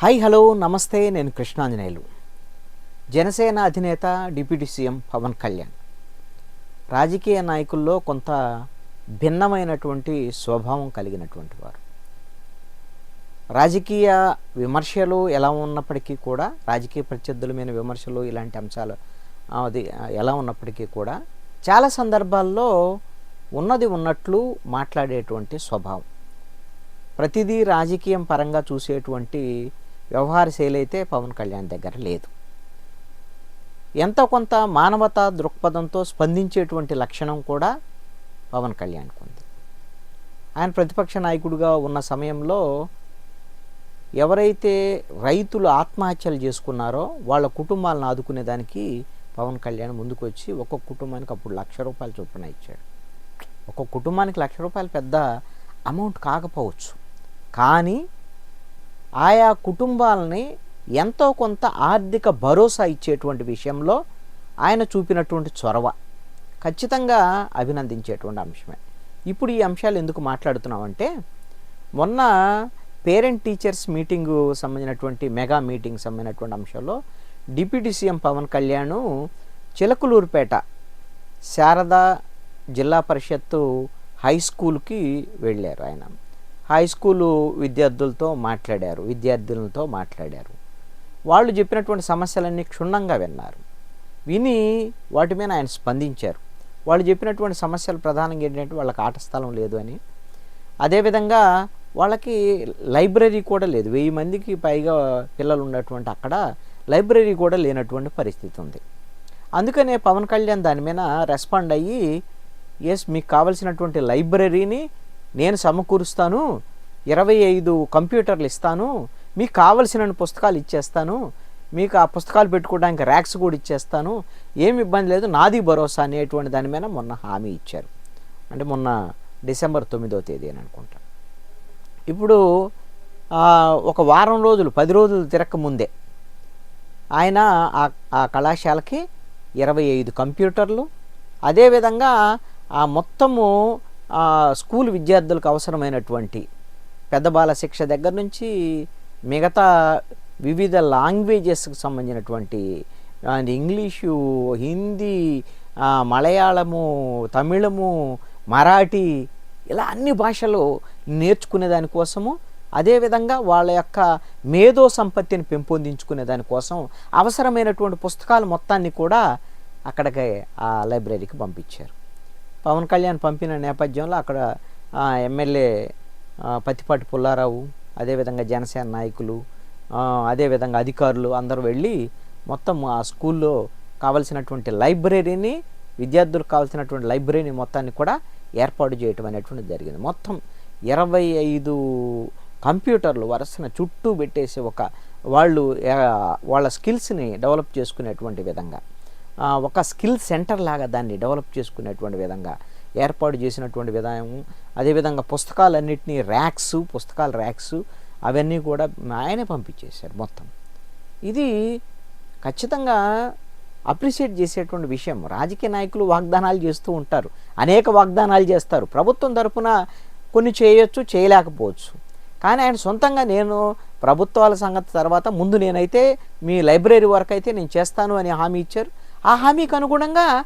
Hi hello నమస్తే నేను కృష్ణాంజనేయులు. జనసేన అధినేత డిప్యూటీ సీఎం పవన్ కళ్యాణ్. రాజకీయ నాయకుల్లో కొంత భిన్నమైనటువంటి స్వభావం కలిగినటువంటి వారు. రాజకీయ విమర్శలు ఎలా ఉన్నప్పటికీ కూడా రాజకీయ ప్రత్యర్థుల మీద విమర్శలు ఇలాంటి అంశాలు అది ఎలా ఉన్నప్పటికీ కూడా చాలా సందర్భాల్లో ఉన్నది ఉన్నట్లు మాట్లాడేటువంటి స్వభావం. ప్రతిదీ రాజకీయం పరంగా చూసేటువంటి వ్యవహార శైలి అయితే పవన్ కళ్యాణ్ దగ్గర లేదు. ఎంతో కొంత మానవతా దృక్పథంతో స్పందించేటువంటి లక్షణం కూడా పవన్ కళ్యాణ్కు ఉంది. ఆయన ప్రతిపక్ష నాయకుడిగా ఉన్న సమయంలో ఎవరైతే రైతులు ఆత్మహత్యలు చేసుకున్నారో వాళ్ళ కుటుంబాలను ఆదుకునేదానికి పవన్ కళ్యాణ్ ముందుకు వచ్చి ఒక్కొక్క కుటుంబానికి అప్పుడు లక్ష రూపాయలు చొప్పున ఇచ్చాడు. ఒక్కొక్క కుటుంబానికి లక్ష రూపాయలు పెద్ద అమౌంట్ కాకపోవచ్చు. కానీ ఆయా కుటుంబాలని ఎంతో కొంత ఆర్థిక భరోసా ఇచ్చేటువంటి విషయంలో ఆయన చూపినటువంటి చొరవ ఖచ్చితంగా అభినందించేటువంటి అంశమే. ఇప్పుడు ఈ అంశాలు ఎందుకు మాట్లాడుతున్నామంటే మొన్న పేరెంట్ టీచర్స్ మీటింగు సంబంధించినటువంటి మెగా మీటింగ్ సంబంధించినటువంటి అంశంలో deputy CM Pawan Kalyan Chilakaluripet Sharada Zilla Parishad high స్కూల్కి వెళ్ళారు ఆయన. హై స్కూలు విద్యార్థులతో మాట్లాడారు విద్యార్థులతో మాట్లాడారు. వాళ్ళు చెప్పినటువంటి సమస్యలన్నీ క్షుణ్ణంగా విన్నారు. విని వాటి మీద ఆయన స్పందించారు. వాళ్ళు చెప్పినటువంటి సమస్యలు ప్రధానంగా ఏంటంటే వాళ్ళకి ఆట స్థలం లేదు అని. అదేవిధంగా వాళ్ళకి లైబ్రరీ కూడా లేదు. వెయ్యి మందికి పైగా పిల్లలు ఉన్నటువంటి అక్కడ లైబ్రరీ కూడా లేనటువంటి పరిస్థితి ఉంది. అందుకనే పవన్ కళ్యాణ్ దాని మీద రెస్పాండ్ అయ్యి ఎస్ మీకు కావలసినటువంటి లైబ్రరీని నేను సమకూరుస్తాను ఇరవై ఐదు కంప్యూటర్లు ఇస్తాను మీకు కావలసిన పుస్తకాలు ఇచ్చేస్తాను మీకు ఆ పుస్తకాలు పెట్టుకోవడానికి ర్యాక్స్ కూడా ఇచ్చేస్తాను ఏమి ఇబ్బంది లేదు నాది భరోసా అనేటువంటి దాని మీద మొన్న హామీ ఇచ్చారు. అంటే మొన్న డిసెంబర్ తొమ్మిదో తేదీ అని అనుకుంటా. ఇప్పుడు ఒక వారం రోజులు పది రోజులు తిరక్క ముందే ఆయన ఆ- ఆ కళాశాలకి ఇరవై ఐదు కంప్యూటర్లు అదేవిధంగా ఆ మొత్తము స్కూల్ విద్యార్థులకు అవసరమైనటువంటి పెద్ద బాల శిక్ష దగ్గర నుంచి మిగతా వివిధ లాంగ్వేజెస్కి సంబంధించినటువంటి అండ్ ఇంగ్లీషు హిందీ మలయాళము తమిళము మరాఠీ ఇలా అన్ని భాషలు నేర్చుకునే దానికోసము అదేవిధంగా వాళ్ళ యొక్క మేధో సంపత్తిని పెంపొందించుకునే దానికోసం అవసరమైనటువంటి పుస్తకాలు మొత్తాన్ని కూడా అక్కడికి ఆ లైబ్రరీకి పంపించారు. పవన్ కళ్యాణ్ పంపిన నేపథ్యంలో అక్కడ ఎమ్మెల్యే పత్తిపాటి పుల్లారావు అదేవిధంగా జనసేన నాయకులు అదేవిధంగా అధికారులు అందరూ వెళ్ళి మొత్తం ఆ స్కూల్లో కావలసినటువంటి లైబ్రరీని విద్యార్థులకు కావాల్సినటువంటి లైబ్రరీని మొత్తాన్ని కూడా ఏర్పాటు చేయటం అనేటువంటిది జరిగింది. మొత్తం ఇరవై ఐదు కంప్యూటర్లు వరుసన చుట్టూ పెట్టేసి ఒక వాళ్ళు వాళ్ళ స్కిల్స్ని డెవలప్ చేసుకునేటువంటి విధంగా. ఒక స్కిల్ సెంటర్ లాగా దాన్ని డెవలప్ చేసుకునేటువంటి విధంగా ఏర్పాటు చేసినటువంటి విధానం అదేవిధంగా పుస్తకాలన్నింటినీ ర్యాక్స్ పుస్తకాల ర్యాక్స్ అవన్నీ కూడా ఆయనే పంపించేశారు మొత్తం. ఇది ఖచ్చితంగా అప్రిషియేట్ చేసేటువంటి విషయం. రాజకీయ నాయకులు వాగ్దానాలు చేస్తూ ఉంటారు. అనేక వాగ్దానాలు చేస్తారు. ప్రభుత్వం తరఫున కొన్ని చేయొచ్చు చేయలేకపోవచ్చు. కానీ ఆయన సొంతంగా నేను ప్రభుత్వాల సంగతి తర్వాత ముందు నేనైతే మీ లైబ్రరీ వరకు అయితే నేను చేస్తాను అని హామీ ఇచ్చారు. ఆ హామీకి అనుగుణంగా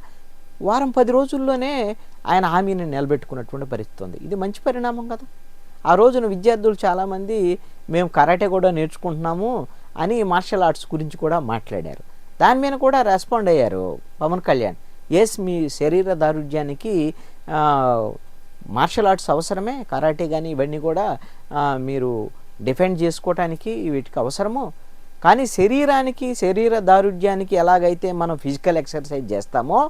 వారం పది రోజుల్లోనే ఆయన హామీని నిలబెట్టుకున్నటువంటి పరిస్థితి ఉంది. ఇది మంచి పరిణామం కదా. ఆ రోజున విద్యార్థులు చాలామంది మేము కరాటే కూడా నేర్చుకుంటున్నాము అని మార్షల్ ఆర్ట్స్ గురించి కూడా మాట్లాడారు. దాని మీద కూడా రెస్పాండ్ అయ్యారు పవన్ కళ్యాణ్. ఎస్ మీ శరీర దారుఢ్యానికి మార్షల్ ఆర్ట్స్ అవసరమే కరాటే కానీ ఇవన్నీ కూడా మీరు డిఫెండ్ చేసుకోవటానికి వీటికి అవసరము. కానీ శరీరానికి శరీర దారుఢ్యానికి ఎలాగైతే మనం ఫిజికల్ ఎక్సర్సైజ్ చేస్తామో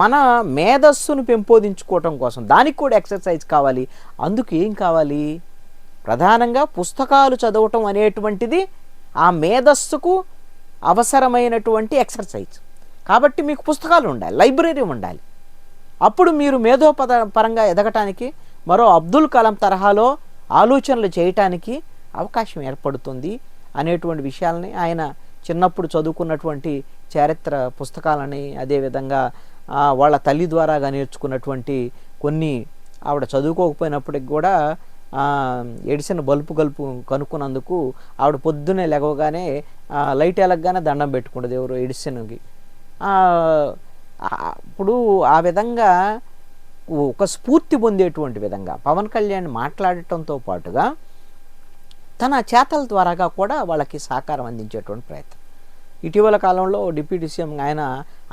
మన మేధస్సును పెంపొందించుకోవటం కోసం దానికి కూడా ఎక్సర్సైజ్ కావాలి. అందుకు ఏం కావాలి? ప్రధానంగా పుస్తకాలు చదవటం అనేటువంటిది ఆ మేధస్సుకు అవసరమైనటువంటి ఎక్సర్సైజ్. కాబట్టి మీకు పుస్తకాలు ఉండాలి లైబ్రరీ ఉండాలి. అప్పుడు మీరు మేధోపద పరంగా ఎదగటానికి మరో అబ్దుల్ కలాం తరహాలో ఆలోచనలు చేయటానికి అవకాశం ఏర్పడుతుంది. అనేటువంటి విషయాలని ఆయన చిన్నప్పుడు చదువుకున్నటువంటి చారిత్ర పుస్తకాలని అదేవిధంగా వాళ్ళ తల్లి ద్వారాగా నేర్చుకున్నటువంటి కొన్ని ఆవిడ చదువుకోకపోయినప్పటికి కూడా ఎడిసిన ఎడిసన్ గల్పు గలుపు కనుక్కున్నందుకు ఆవిడ పొద్దున్నే లెగవగానే లైట్ ఎలగగానే దండం పెట్టుకుంటుంది ఎవరు ఎడిసన్కి ఆ, ఇప్పుడు ఆ విధంగా ఒక స్ఫూర్తి పొందేటువంటి విధంగా పవన్ కళ్యాణ్ మాట్లాడటంతో పాటుగా తన చేతల ద్వారాగా కూడా వాళ్ళకి సహకారం అందించేటువంటి ప్రయత్నం. ఇటీవల కాలంలో డిప్యూటీ సీఎం ఆయన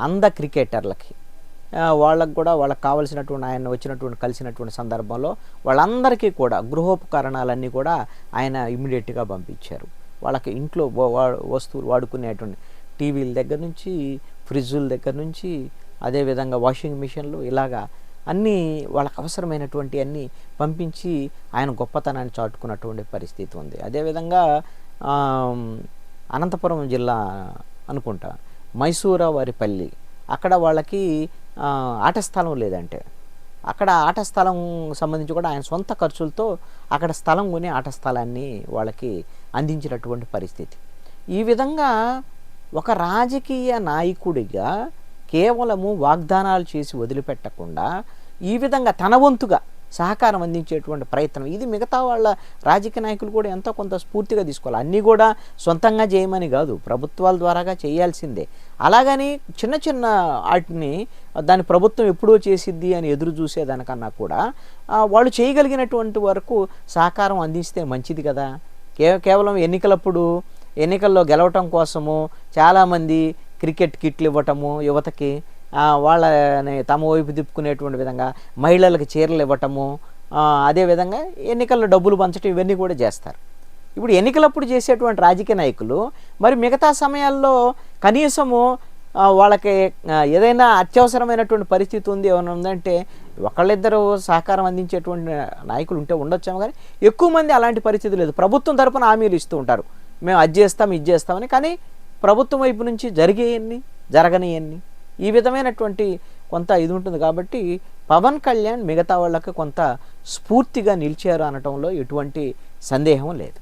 అంద క్రికెటర్లకి వాళ్ళకు కూడా వాళ్ళకి కావలసినటువంటి ఆయన వచ్చినటువంటి కలిసినటువంటి సందర్భంలో వాళ్ళందరికీ కూడా గృహోపకరణాలన్నీ కూడా ఆయన ఇమ్మీడియట్గా పంపించారు. వాళ్ళకి ఇంట్లో వస్తువులు వాడుకునేటువంటి టీవీల దగ్గర నుంచి ఫ్రిడ్జుల దగ్గర నుంచి అదేవిధంగా వాషింగ్ మిషన్లు ఇలాగా అన్నీ వాళ్ళకి అవసరమైనటువంటి అన్నీ పంపించి ఆయన గొప్పతనాన్ని చాటుకున్నటువంటి పరిస్థితి ఉంది. అదేవిధంగా అనంతపురం జిల్లా అనుకుంటా మైసూరా వారిపల్లి అక్కడ వాళ్ళకి ఆట స్థలం లేదంటే. అక్కడ ఆట స్థలం సంబంధించి కూడా ఆయన సొంత ఖర్చులతో అక్కడ స్థలం కొని ఆట స్థలాన్ని వాళ్ళకి అందించినటువంటి పరిస్థితి. ఈ విధంగా ఒక రాజకీయ నాయకుడిగా కేవలము వాగ్దానాలు చేసి వదిలిపెట్టకుండా ఈ విధంగా తన వంతుగా సహకారం అందించేటువంటి ప్రయత్నం. ఇది మిగతా వాళ్ళ రాజకీయ నాయకులు కూడా ఎంతో కొంత స్ఫూర్తిగా తీసుకోవాలి. అన్నీ కూడా సొంతంగా చేయమని కాదు ప్రభుత్వాల ద్వారాగా చేయాల్సిందే. అలాగని చిన్న చిన్న వాటిని దాని ప్రభుత్వం ఎప్పుడో చేసిద్ది అని ఎదురు చూసేదానికన్నా కూడా వాళ్ళు చేయగలిగినటువంటి వరకు సహకారం అందిస్తే మంచిది కదా. కే కేవలం ఎన్నికలప్పుడు ఎన్నికల్లో గెలవటం కోసము చాలామంది క్రికెట్ కిట్లు ఇవ్వటము యువతకి వాళ్ళని తమ వైపు తిప్పుకునేటువంటి విధంగా మహిళలకు చీరలు ఇవ్వటము అదేవిధంగా ఎన్నికల్లో డబ్బులు పంచడం ఇవన్నీ కూడా చేస్తారు. ఇప్పుడు ఎన్నికలప్పుడు చేసేటువంటి రాజకీయ నాయకులు మరి మిగతా సమయాల్లో కనీసము వాళ్ళకి ఏదైనా అత్యవసరమైనటువంటి పరిస్థితి ఉంది ఏమైనా ఉందంటే ఒకళ్ళిద్దరు సహకారం అందించేటువంటి నాయకులు ఉంటే ఉండొచ్చాము కానీ ఎక్కువ మంది అలాంటి పరిస్థితి లేదు. ప్రభుత్వం తరపున హామీలు ఇస్తూ ఉంటారు. మేము అది చేస్తాం ఇది చేస్తామని కానీ ప్రభుత్వం వైపు నుంచి జరిగేయన్ని జరగనియన్ని ఈ విధమైనటువంటి కొంత ఇది ఉంటుంది కాబట్టి పవన్ కళ్యాణ్ మిగతా వాళ్ళకి కొంత స్ఫూర్తిగా నిలిచారు అనటంలో ఎటువంటి సందేహం లేదు.